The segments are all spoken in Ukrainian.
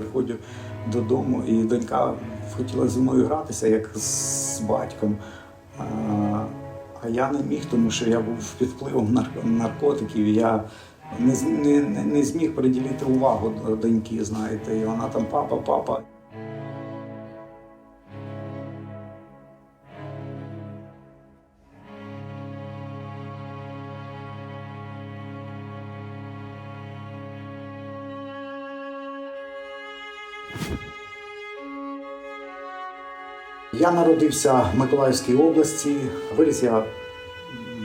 Приходжу додому, і донька хотіла зі мною гратися, як з батьком. А, я не міг, тому що я був під впливом наркотиків. Я не, не, не, зміг приділити увагу до доньки, знаєте, і вона там папа, папа. Я народився в Миколаївській області. Виріс я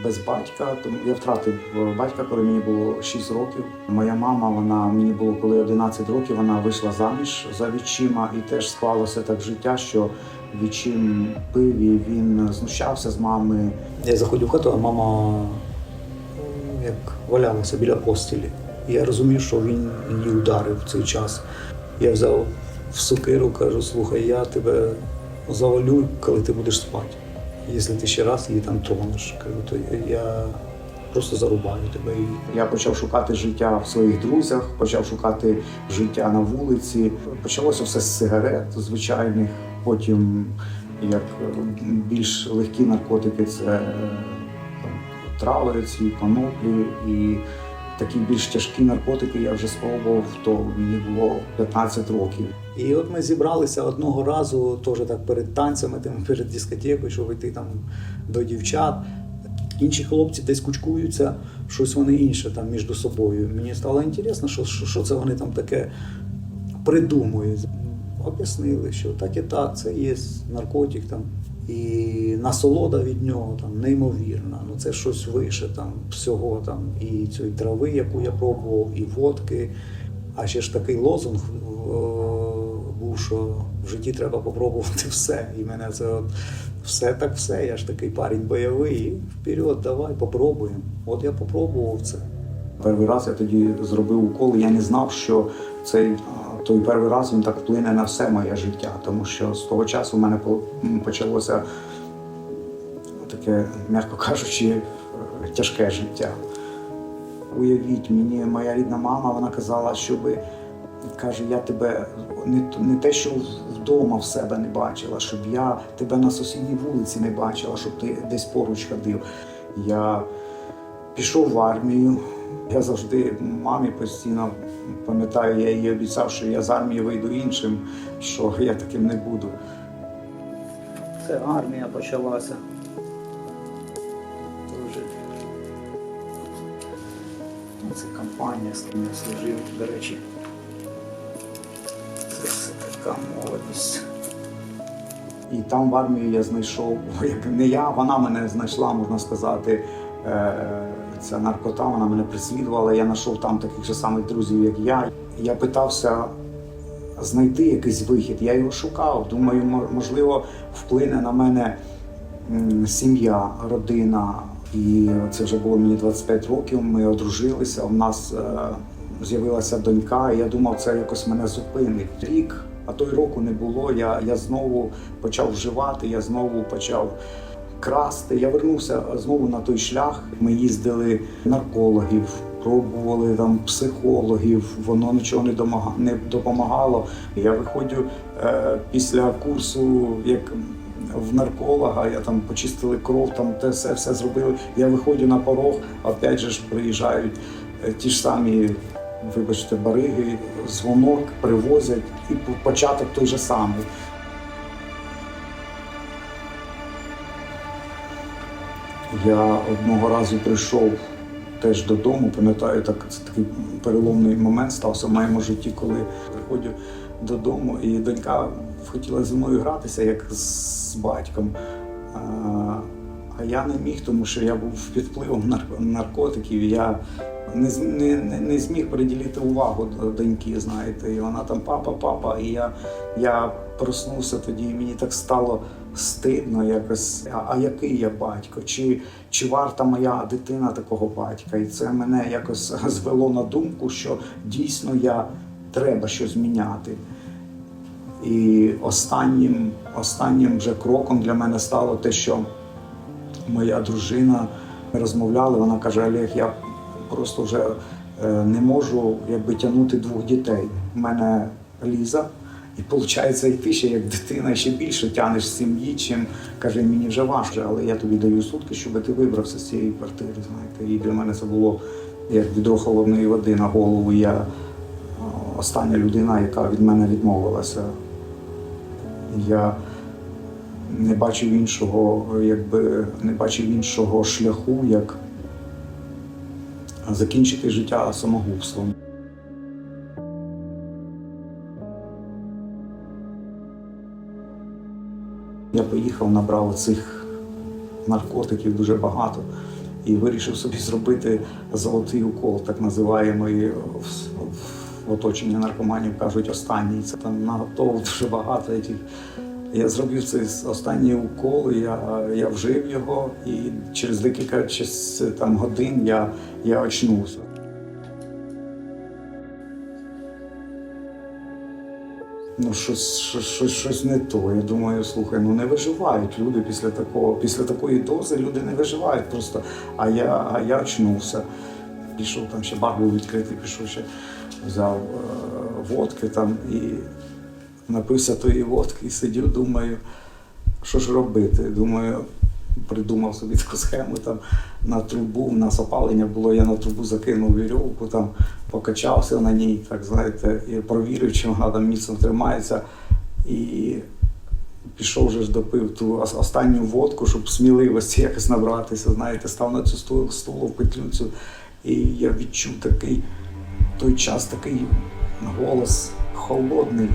без батька, тому я втратив батька, коли мені було 6 років. Моя мама, вона мені було коли 11 років, вона вийшла заміж за відчима, і теж склалося так життя, що відчим пив і він знущався з мами. Я заходив в хату, а мама як валялася біля постелі. Я розумів, що він її ударив в цей час. Я взяв в сокиру, кажу, слухай, я тебе завалю, коли ти будеш спати. Якщо ти ще раз її там тронеш, то я просто зарубаю тебе. Я почав шукати життя в своїх друзях, почав шукати життя на вулиці. Почалося все з сигарет звичайних. Потім, як більш легкі наркотики, це е, там, трави, ці коноплі і такі більш тяжкі наркотики я вже спробував, то мені було 15 років. І от ми зібралися одного разу, теж так перед танцями, там, перед дискотекою, щоб йти там до дівчат. Інші хлопці десь кучкуються, щось вони інше там між собою. Мені стало інтересно, що, що, що це вони там таке придумують. Об'яснили, що так і так, це є наркотик там. І насолода від нього там неймовірна. Ну це щось вище там всього там і цієї трави, яку я пробував, і водки. А ще ж такий лозунг що в житті треба попробувати все. І мене це от все так все. Я ж такий парень бойовий. І вперед, давай, попробуємо. От я попробував це. Перший раз я тоді зробив укол, я не знав, що цей той перший раз він так вплине на все моє життя, тому що з того часу в мене почалося таке, м'яко кажучи, е, тяжке життя. Уявіть, мені моя рідна мама вона казала, щоби каже, я тебе не, не те, що вдома в себе не бачила, щоб я тебе на сусідній вулиці не бачила, щоб ти десь поруч ходив. Я пішов в армію. Я завжди мамі постійно пам'ятаю, я їй обіцяв, що я з армії вийду іншим, що я таким не буду. Це армія почалася. Це компанія, з ким я служив, до речі. Така молодість. І там в армії я знайшов, як не я, вона мене знайшла, можна сказати. е, Ця наркота, вона мене преслідувала. Я знайшов там таких же самих друзів, як я. Я питався знайти якийсь вихід. Я його шукав. Думаю, можливо, вплине на мене сім'я, родина. І це вже було мені 25 років. Ми одружилися. У нас е, з'явилася донька. І я думав, це якось мене зупинить. Рік, а то й року не було. Я, я знову почав вживати, я знову почав красти. Я вернувся знову на той шлях. Ми їздили наркологів, пробували там психологів, воно нічого не не допомагало. Я виходжу е, після курсу, як в нарколога, я там почистили кров, там те все, все зробили. Я виходжу на порог, опять же ж приїжджають е, ті ж самі. Вибачте, бариги, дзвонок привозять і початок той же самий. Я одного разу прийшов теж додому, пам'ятаю, так, це такий переломний момент стався в моєму житті, коли приходжу додому, і донька хотіла зі мною гратися, як з батьком. А, я не міг, тому що я був під впливом наркотиків. Я не, не, не, зміг приділити увагу до доньки, знаєте. І вона там папа, папа. І я, я проснувся тоді, і мені так стало стидно якось. А, а який я батько? Чи, чи варта моя дитина такого батька? І це мене якось звело на думку, що дійсно я треба щось міняти. І останнім, останнім вже кроком для мене стало те, що моя дружина ми розмовляли, вона каже: Олег, я просто вже е, не можу якби тягнути двох дітей. У мене Ліза. І виходить, і ти ще як дитина ще більше тянеш сім'ї, чим каже, мені вже важче, але я тобі даю сутки, щоб ти вибрався з цієї квартири. Знаєте, і для мене це було як відро холодної води на голову. Я е, остання людина, яка від мене відмовилася. Я не бачив іншого, якби не бачив іншого шляху, як закінчити життя самогубством. Я поїхав, набрав цих наркотиків дуже багато і вирішив собі зробити золотий укол, так називаємо в, оточенні наркоманів кажуть останній. Це там наготово дуже багато. Этих. Я зробив цей останній укол, я, я вжив його, і через декілька час, там, годин я, я очнувся. Ну, щось, щось, щось, не то. Я думаю, слухай, ну не виживають люди після такого, після такої дози люди не виживають просто. А я, а я очнувся. Пішов там ще бар був відкритий, пішов ще взяв е, водки там і напився тої водки і сидів, думаю, що ж робити. Думаю, придумав собі таку схему там на трубу, у нас опалення було, я на трубу закинув вірьовку, там покачався на ній, так знаєте, і провірив, чи вона там міцно тримається. І пішов вже ж допив ту останню водку, щоб сміливості якось набратися. Знаєте, став на цю стул, стулу в петлюцю, і я відчув такий той час такий голос холодний.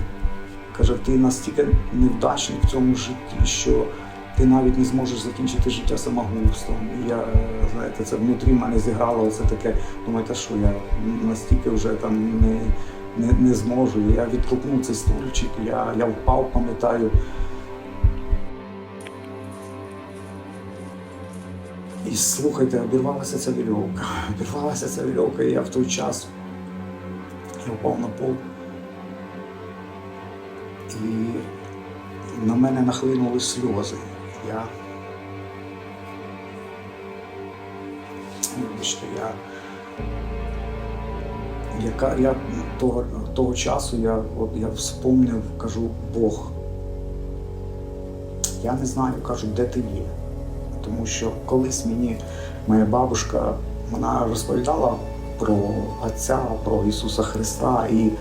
Каже, ти настільки невдачний в цьому житті, що ти навіть не зможеш закінчити життя самогубством. І я, е, знаєте, це внутрі мене зіграло оце таке. Думаю, та що я настільки вже там не, не, не зможу. Я відкупнув цей стульчик, я, я впав, пам'ятаю. І слухайте, обірвалася ця вірьовка. Обірвалася ця вірьовка, і я в той час я впав на пол. І на мене нахлинули сльози. Я. Вибачте, я. Яка, я того, того часу я, от, я вспомнив, кажу, Бог. Я не знаю, кажу, де ти є. Тому що колись мені моя бабушка вона розповідала про Отця, про Ісуса Христа. І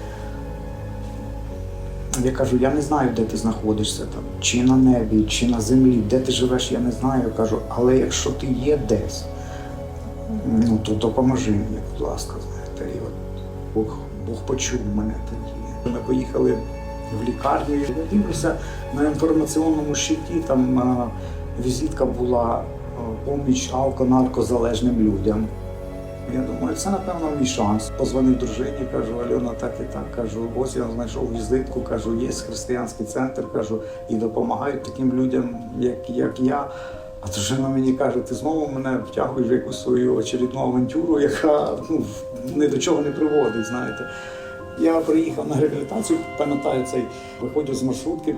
я кажу, я не знаю, де ти знаходишся там, чи на небі, чи на землі, де ти живеш, я не знаю. Кажу, але якщо ти є десь, ну то допоможи мені, будь ласка, знаєте. І от Бог, Бог почув мене тоді. Ми поїхали в лікарню. Я дивлюся на інформаційному щиті, там а, візитка була а, поміч алко-наркозалежним людям. Я думаю, це напевно мій шанс. Позвонив дружині, кажу, Альона, так і так. Кажу, ось я знайшов візитку, кажу, є християнський центр, кажу, і допомагають таким людям, як, як я. А дружина мені каже, ти знову мене втягуєш в якусь свою очередну авантюру, яка ну, ні до чого не приводить, знаєте. Я приїхав на реабілітацію, пам'ятаю цей, виходжу з маршрутки,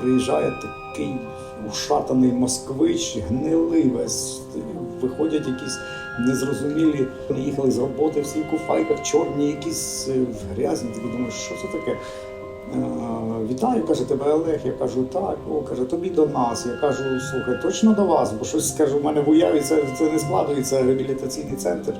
приїжджає такий ушатаний москвич, гнилий весь. Виходять якісь незрозумілі. Приїхали з роботи, всі в куфайках, чорні, якісь в грязні. Ти думаю, що це таке? Е, Вітаю, каже, тебе Олег. Я кажу, так, о, каже, тобі до нас. Я кажу, слухай, точно до вас, бо щось скажу, в мене в уяві це, це не складується реабілітаційний центр.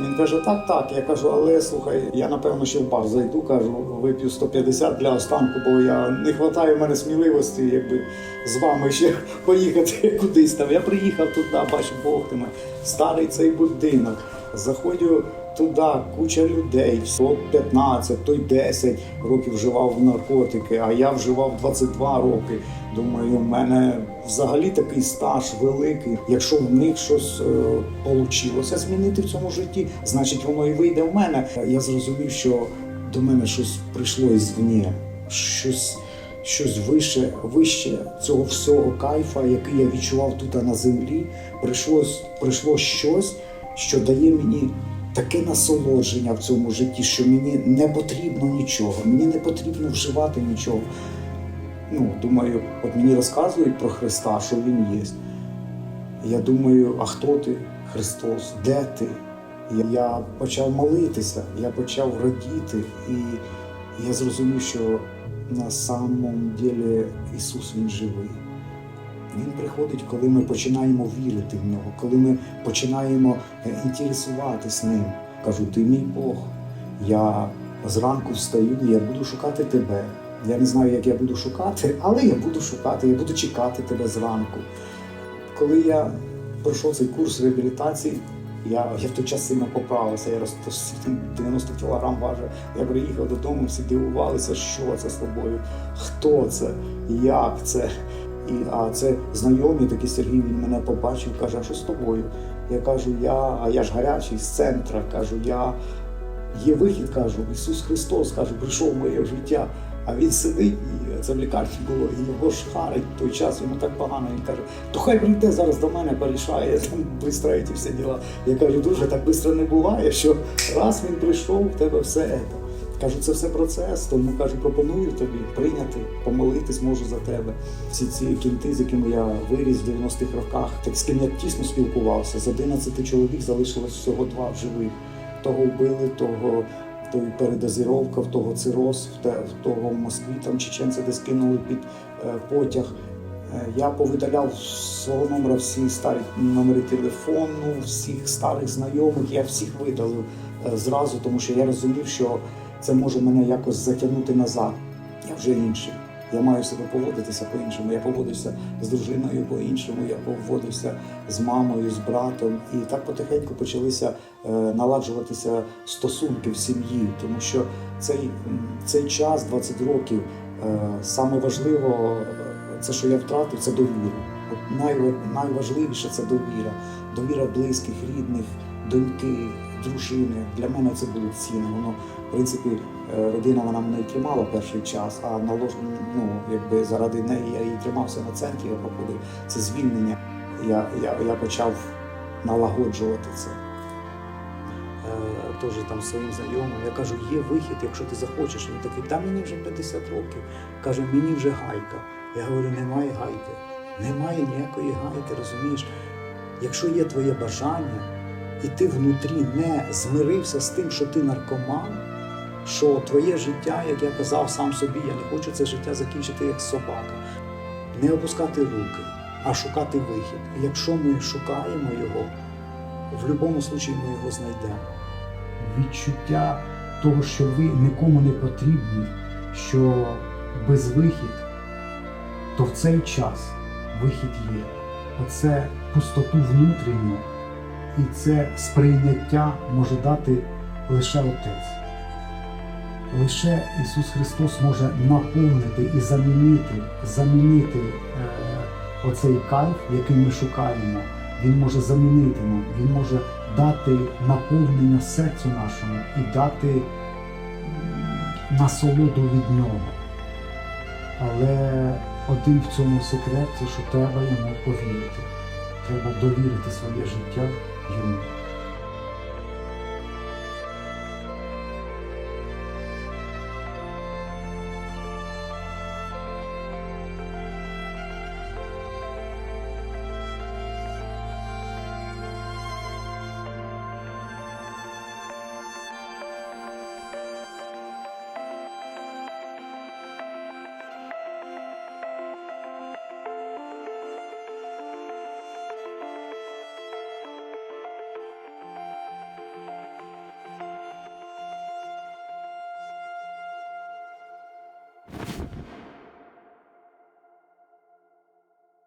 Він каже, так, так. Я кажу, але слухай, я напевно ще в бар зайду, кажу, вип'ю 150 для останку, бо я не вистачає мене сміливості, якби з вами ще поїхати кудись там. Я приїхав туди, бачу, Бог ти мене, старий цей будинок. Заходжу туди, куча людей, всього 15, той 10 років вживав наркотики, а я вживав 22 роки. Думаю, у мене взагалі такий стаж великий. Якщо в них щось е, змінити в цьому житті, значить воно і вийде в мене. Я зрозумів, що до мене щось прийшло ізвні, щось. Щось вище, вище цього всього кайфа, який я відчував тут на землі, прийшло, прийшло щось, що дає мені таке насолодження в цьому житті, що мені не потрібно нічого, мені не потрібно вживати нічого. Ну, думаю, от мені розказують про Христа, що Він є. Я думаю, а хто ти, Христос? Де ти? Я- почав молитися, я почав радіти, І я зрозумів, що на самому ділі Ісус Він живий. Він приходить, коли ми починаємо вірити в нього, коли ми починаємо е, інтересуватись ним. Кажу, ти мій Бог. Я зранку встаю, я буду шукати тебе. Я не знаю, як я буду шукати, але я буду шукати, я буду чекати тебе зранку. Коли я пройшов цей курс реабілітації, я, я в той час сильно поправився, я роз 90 кілограм важив. Я приїхав додому, всі дивувалися, що це з тобою, хто це, як це. І, а це знайомий такий Сергій, він мене побачив, каже, а що з тобою? Я кажу, я, а я ж гарячий з центра, кажу, я є вихід, кажу, Ісус Христос кажу, прийшов в моє життя. А він сидить, і це в лікарні було, і його ж харить в той час, йому так погано. Він каже, то хай прийде зараз до мене, порішає, там швидко ці всі діла. Я кажу, дуже так швидко не буває, що раз він прийшов, в тебе все це. Кажу, це все процес, тому кажу, пропоную тобі прийняти, помолитись можу за тебе. Всі ці кінти, з якими я виріс в 90-х роках, так з ким я тісно спілкувався. З 11 чоловік залишилось всього два в живих. Того вбили, того той передозіровка, в того цироз, в, того в Москві там чеченці десь кинули під е, потяг. Е, Я повидаляв свого номера всі старі номери телефону, всіх старих знайомих, я всіх видалив е, зразу, тому що я розумів, що це може мене якось затягнути назад. Я вже інший. Я маю себе поводитися по-іншому. Я поводився з дружиною по-іншому, я поводився з мамою, з братом. І так потихеньку почалися е, наладжуватися стосунки в сім'ї, тому що цей, цей час, 20 років, е, саме важливо, е, це, що я втратив, це довіру. Найважливіше це довіра. Довіра близьких, рідних, доньки, дружини. Для мене це було цінно. Воно, в принципі, е, родина вона мене тримала перший час, а налож, ну, якби заради неї я і тримався на центрі, я проходив це звільнення. Я, я, я почав налагоджувати це. Е, Теж там своїм знайомим. Я кажу, є вихід, якщо ти захочеш. Він такий, та мені вже 50 років. Каже, мені вже гайка. Я говорю, немає гайки. Немає ніякої гайки, розумієш? Якщо є твоє бажання, і ти внутрі не змирився з тим, що ти наркоман, що твоє життя, як я казав сам собі, я не хочу це життя закінчити як собака. Не опускати руки, а шукати вихід. І якщо ми шукаємо його, в будь-якому випадку ми його знайдемо. відчуття того, що ви нікому не потрібні, що безвихід, то в цей час вихід є. Оце пустоту внутрішню і це сприйняття може дати лише Отець. Лише Ісус Христос може наповнити і замінити, замінити е, оцей кайф, який ми шукаємо. Він може замінити нам, Він може дати наповнення серцю нашому і дати насолоду від нього. Але один в цьому секрет це що треба йому повірити. Треба довірити своє життя йому.